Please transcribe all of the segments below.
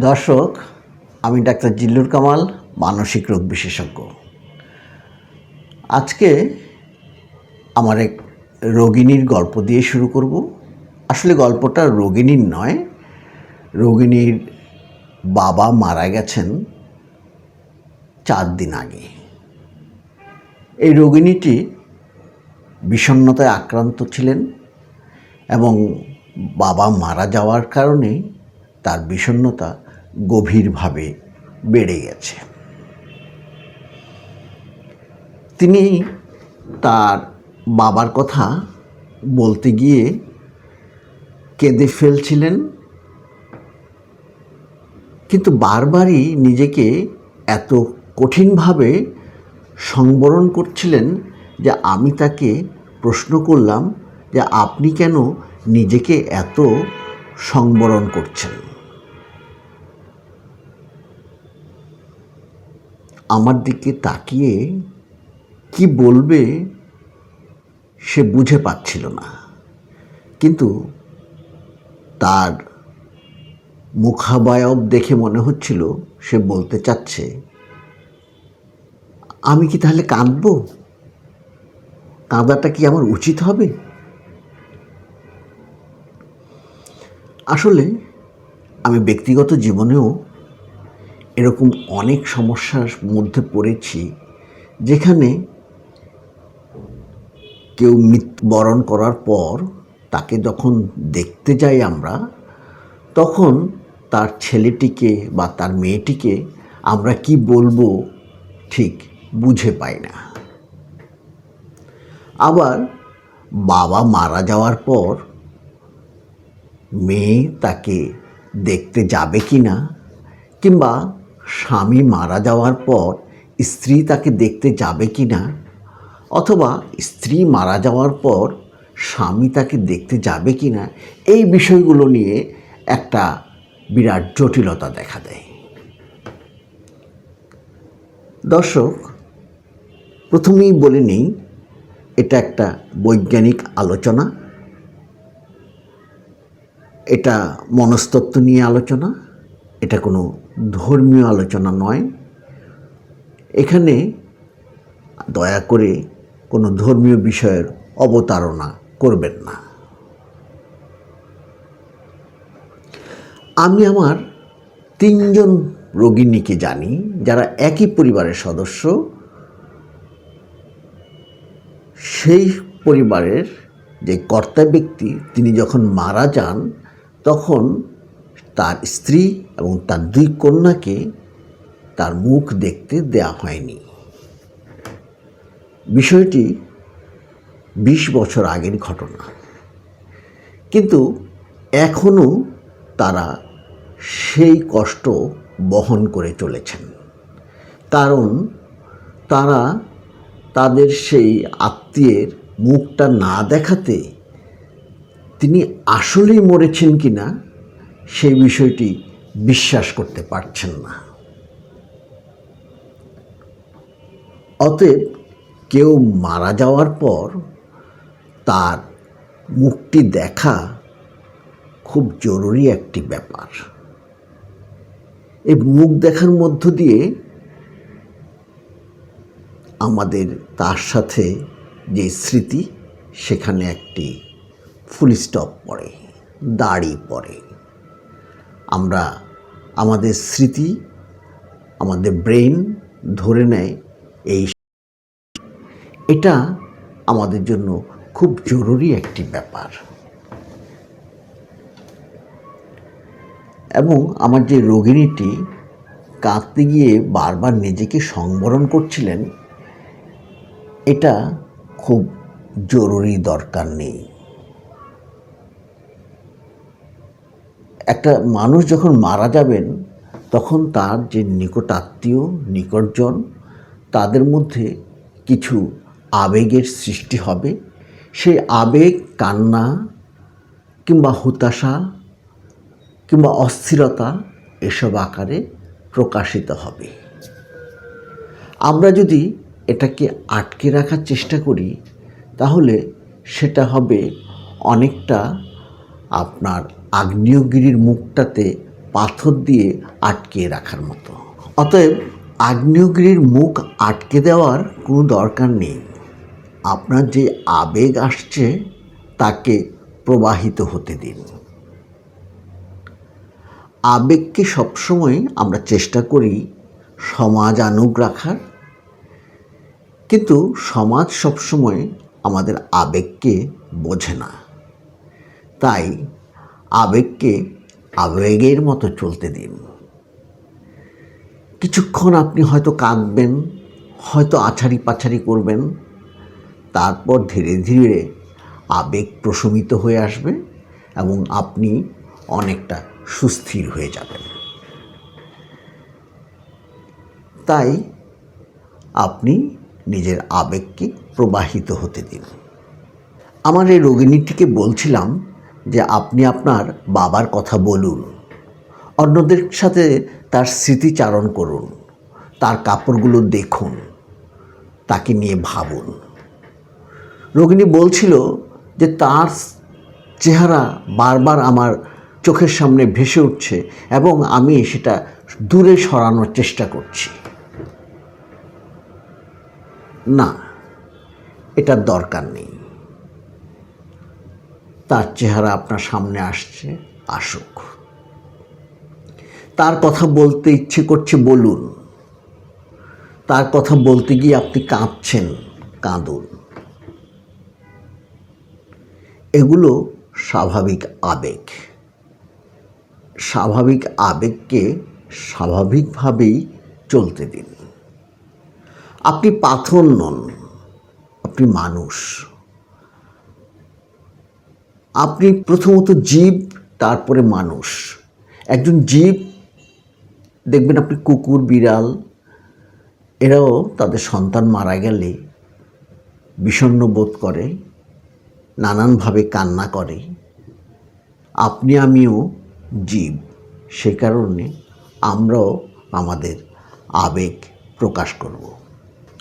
দর্শক, আমি ডাক্তার জিল্লুর কামাল, মানসিক রোগ বিশেষজ্ঞ। আজকে আমার এক রোগিনীর গল্প দিয়ে শুরু করব। আসলে গল্পটা রোগিনীর নয় রোগিনীর বাবা মারা গেছেন চার দিন আগে। এই রোগিণীটি বিষণ্ণতায় আক্রান্ত ছিলেন এবং বাবা মারা যাওয়ার কারণে তার বিষণ্ণতা গভীরভাবে বেড়ে গেছে। তিনি তার বাবার কথা বলতে গিয়ে কেঁদে ফেলছিলেন, কিন্তু বারবারই নিজেকে এত কঠিনভাবে সংবরণ করছিলেন যে আমি তাকে প্রশ্ন করলাম যে আপনি কেন নিজেকে এত সংবরণ করছেন? আমার দিকে তাকিয়ে কি বলবে সে বুঝে পাচ্ছিল না। কিন্তু তার মুখাবায়ব দেখে মনে হচ্ছিল সে বলতে চাচ্ছে, আমি কি তাহলে কাঁদবো? কাঁদাটা কি আমার উচিত হবে? আসলে আমি ব্যক্তিগত জীবনেও এরকম অনেক সমস্যার মধ্যে পড়েছি যেখানে কেউ মৃত্যুবরণ করার পর তাকে যখন দেখতে যাই আমরা, তখন তার ছেলেটিকে বা তার মেয়েটিকে আমরা কি বলব ঠিক বুঝে পাই না। আবার বাবা মারা যাওয়ার পর মেয়ে তাকে দেখতে যাবে কি না কিংবা স্বামী মারা যাওয়ার পর স্ত্রী তাকে দেখতে যাবে কি না? অথবা স্ত্রী মারা যাওয়ার পর স্বামী তাকে দেখতে যাবে কি না? এই বিষয়গুলো নিয়ে একটা বিরাট জটিলতা দেখা দেয়। দর্শক, প্রথমেই বলে নিই, এটা একটা বৈজ্ঞানিক আলোচনা। এটা মনস্তত্ত্ব নিয়ে আলোচনা। এটা কোনো ধর্মীয় আলোচনা নয়। এখানে দয়া করে কোনো ধর্মীয় বিষয়ের অবতারণা করবেন না। আমি আমার তিনজন রোগিণীকে জানি, যারা একই পরিবারের সদস্য। সেই পরিবারের যে কর্তা ব্যক্তি, তিনি যখন মারা যান, তখন তার স্ত্রী এবং তার দুই কন্যাকে তার মুখ দেখতে দেয়া হয়নি। বিষয়টি বিশ বছর আগের ঘটনা। কিন্তু এখনও তারা সেই কষ্ট বহন করে চলেছেন। কারণ তারা তাদের সেই আত্মীয়ের মুখটা না দেখাতে তিনি আসলেই মরেছেন কি না সেই বিষয়টি বিশ্বাস করতে পারছেন না। অতএব কেউ মারা যাওয়ার পর তার মুখটি দেখা খুব জরুরি একটি ব্যাপার। এই মুখ দেখার মধ্য দিয়ে আমাদের তার সাথে যে স্মৃতি, সেখানে একটি ফুল স্টপ পড়ে দাড়ি পড়ে। আমরা আমাদের স্মৃতি, আমাদের ব্রেন ধরে নেয় এই এটা আমাদের জন্য খুব জরুরি একটি ব্যাপার। এবং আমার যে রোগিণীটি কাঁদতে গিয়ে বারবার নিজেকে সংবরণ করছিলেন, এটা খুব জরুরি দরকার নেই। একটা মানুষ যখন মারা যাবেন, তখন তার যে নিকটাত্মীয় নিকটজন, তাদের মধ্যে কিছু আবেগের সৃষ্টি হবে। সেই আবেগ, কান্না কিংবা হতাশা কিংবা অস্থিরতা এসব আকারে প্রকাশিত হবে। আমরা যদি এটাকে আটকে রাখার চেষ্টা করি, তাহলে সেটা হবে অনেকটা আপনার আগ্নেয়গিরির মুখটাতে পাথর দিয়ে আটকিয়ে রাখার মতো। অতএব আগ্নেয়গিরির মুখ আটকে দেওয়ার কোনো দরকার নেই। আপনার যে আবেগ আসছে, তাকে প্রবাহিত হতে দিন। আবেগকে সবসময় আমরা চেষ্টা করি সমাজ আনুক রাখার। কিন্তু সমাজ সবসময় আমাদের আবেগকে বোঝে না। তাই আবেগকে আবেগের মতো চলতে দিন। কিছুক্ষণ আপনি হয়তো কাঁদবেন, হয়তো আছাড়ি পাছাড়ি করবেন, তারপর ধীরে ধীরে আবেগ প্রশমিত হয়ে আসবে এবং আপনি অনেকটা সুস্থির হয়ে যাবেন। তাই আপনি নিজের আবেগকে প্রবাহিত হতে দিন। আমার এই রোগিণীটিকে বলছিলাম যে আপনি আপনার বাবার কথা বলুন। অন্যদের সাথে তার স্মৃতিচারণ করুন। তার কাপড়গুলো দেখুন। তাকে নিয়ে ভাবুন। রোগিণী বলছিল যে তার চেহারা বারবার আমার চোখের সামনে ভেসে উঠছে এবং আমি সেটা দূরে সরানোর চেষ্টা করছি। না, এটার দরকার নেই। তার চেহারা আপনার সামনে আসছে, আসুক। তার কথা বলতে ইচ্ছে করছে বলুন। তার কথা বলতে গিয়ে আপনি কাঁদছেন কাঁদুন। এগুলো স্বাভাবিক আবেগ। স্বাভাবিক আবেগকে স্বাভাবিকভাবেই চলতে দিন। আপনি পাথর নন, আপনি মানুষ। আপনি প্রথমত জীব, তারপরে মানুষ। একজন জীব, দেখবেন আপনি কুকুর, বিড়াল, এরাও তাদের সন্তান মারা গেলে বিষণ্ণ বোধ করে, নানানভাবে কান্না করে। আপনি, আমিও জীব, সে কারণে আমরাও আমাদের আবেগ প্রকাশ করব।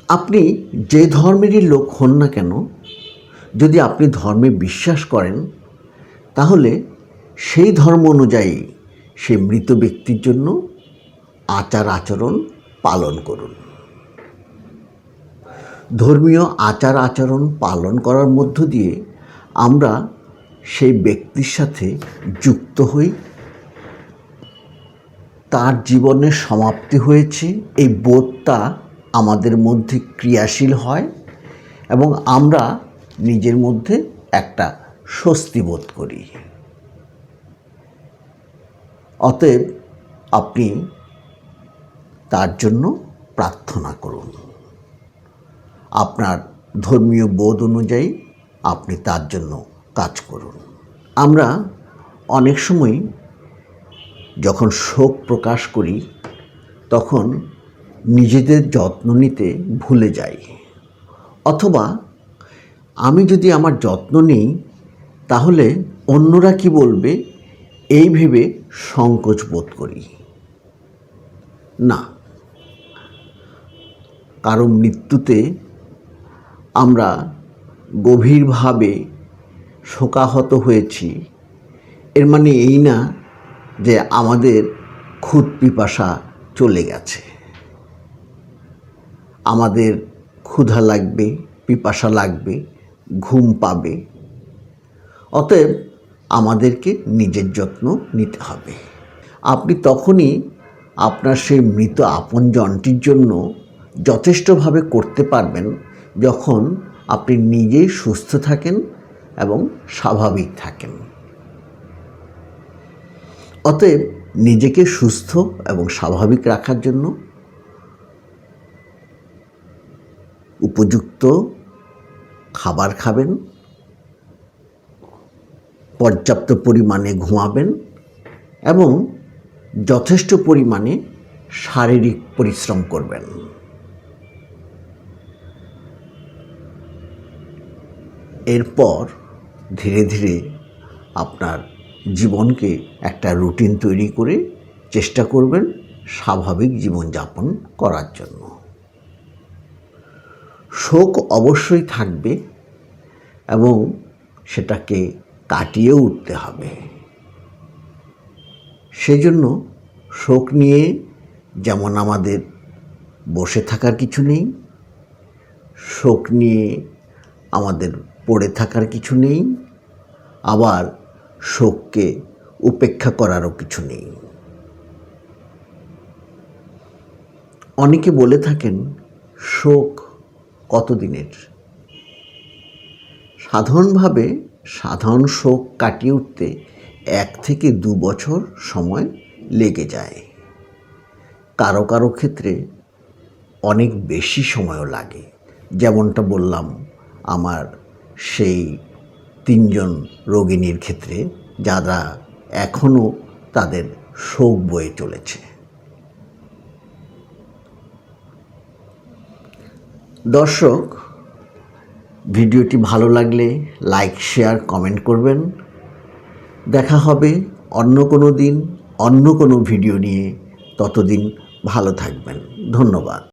আপনি যে ধর্মেরই লোক হন না কেন, যদি আপনি ধর্মে বিশ্বাস করেন তাহলে সেই ধর্ম অনুযায়ী সে মৃত ব্যক্তির জন্য আচার আচরণ পালন করুন। ধর্মীয় আচার আচরণ পালন করার মধ্য দিয়ে আমরা সেই ব্যক্তির সাথে যুক্ত হই। তার জীবনের সমাপ্তি হয়েছে, এই বোধটা আমাদের মধ্যে ক্রিয়াশীল হয় এবং আমরা নিজের মধ্যে একটা স্বস্তি বোধ করি। অতএব আপনি তার জন্য প্রার্থনা করুন। আপনার ধর্মীয় বোধ অনুযায়ী আপনি তার জন্য কাজ করুন। আমরা অনেক সময় যখন শোক প্রকাশ করি, তখন নিজেদের যত্ন নিতে ভুলে যাই। অথবা আমি যদি আমার যত্ন নিই তাহলে অন্যরা কি বলবে? এই ভেবে সংকোচ বোধ করি। না কারও মৃত্যুতে আমরা গভীরভাবে শোকাহত হয়েছি। এর মানে এই না যে আমাদের খুদ পিপাসা চলে গেছে। আমাদের ক্ষুধা লাগবে, পিপাসা লাগবে, ঘুম পাবে অতএব আমাদেরকে নিজের যত্ন নিতে হবে। আপনি তখনই আপনার সেই মৃত আপনজনটির জন্য যথেষ্টভাবে করতে পারবেন যখন আপনি নিজেই সুস্থ থাকেন এবং স্বাভাবিক থাকেন। অতএব নিজেকে সুস্থ এবং স্বাভাবিক রাখার জন্য উপযুক্ত খাবার খাবেন পর্যাপ্ত পরিমাণে ঘুমাবেন এবং যথেষ্ট পরিমাণে শারীরিক পরিশ্রম করবেন। এরপর ধীরে ধীরে আপনার জীবনকে একটা রুটিন তৈরি করে চেষ্টা করবেন স্বাভাবিক জীবনযাপন করার জন্য। শোক অবশ্যই থাকবে এবং সেটাকে কাটিয়ে উঠতে হবে। সেজন্য শোক নিয়ে যেমন আমাদের বসে থাকার কিছু নেই, শোক নিয়ে আমাদের পড়ে থাকার কিছু নেই, আবার শোককে উপেক্ষা করারও কিছু নেই। অনেকে বলে থাকেন, শোক কতদিনের? সাধারণভাবে সাধারণ শোক কাটিয়ে উঠতে এক থেকে দু বছর সময় লেগে যায়। কারও কারও ক্ষেত্রে অনেক বেশি সময়ও লাগে। যেমনটা বললাম, আমার সেই তিনজন রোগিণীর ক্ষেত্রে যারা এখনও তাদের শোক বয়ে চলেছে। দর্শক ভিডিওটি ভালো লাগলে লাইক, শেয়ার, কমেন্ট করবেন। দেখা হবে অন্য কোনো দিন, অন্য কোনো ভিডিও নিয়ে। ততদিন ভালো থাকবেন। ধন্যবাদ।